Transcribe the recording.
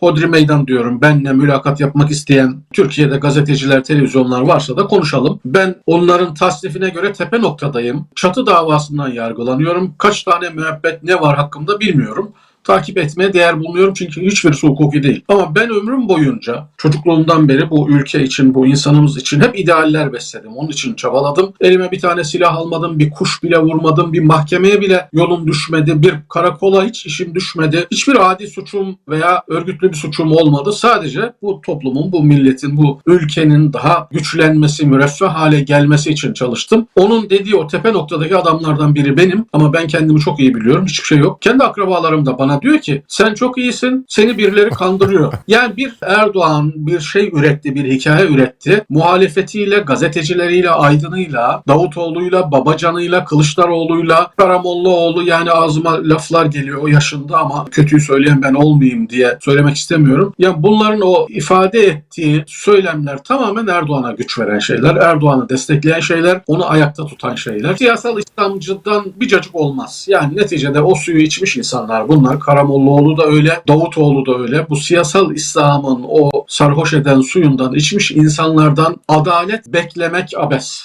Hodri meydan diyorum. Benle mülakat yapmak isteyen Türkiye'de gazeteciler, televizyonlar varsa da konuşalım. Ben onların tasnifine göre tepe noktadayım. Çatı davasından yargılanıyorum. Kaç tane müebbet ne var hakkımda bilmiyorum takip etmeye değer bulmuyorum çünkü hiçbirisi hukuki değil. Ama ben ömrüm boyunca çocukluğumdan beri bu ülke için, bu insanımız için hep idealler besledim. Onun için çabaladım. Elime bir tane silah almadım, bir kuş bile vurmadım, bir mahkemeye bile yolum düşmedi, bir karakola hiç işim düşmedi. Hiçbir adi suçum veya örgütlü bir suçum olmadı. Sadece bu toplumun, bu milletin, bu ülkenin daha güçlenmesi, müreffeh hale gelmesi için çalıştım. Onun dediği o tepe noktadaki adamlardan biri benim ama ben kendimi çok iyi biliyorum. Hiçbir şey yok. Kendi akrabalarım da bana diyor ki sen çok iyisin, seni birileri kandırıyor. Yani bir Erdoğan bir şey üretti, bir hikaye üretti. Muhalefetiyle, gazetecileriyle, aydınıyla, Davutoğlu'yla, Babacan'ıyla, Kılıçdaroğlu'yla, Karamollaoğlu yani ağzıma laflar geliyor o yaşında ama kötüyü söyleyen ben olmayayım diye söylemek istemiyorum. Yani bunların o ifade ettiği söylemler tamamen Erdoğan'a güç veren şeyler, Erdoğan'ı destekleyen şeyler, onu ayakta tutan şeyler. Siyasal İslamcıdan bir cacık olmaz. Yani neticede o suyu içmiş insanlar bunlar. Karamollaoğlu da öyle, Davutoğlu da öyle. Bu siyasal İslam'ın o sarhoş eden suyundan içmiş insanlardan adalet beklemek abes.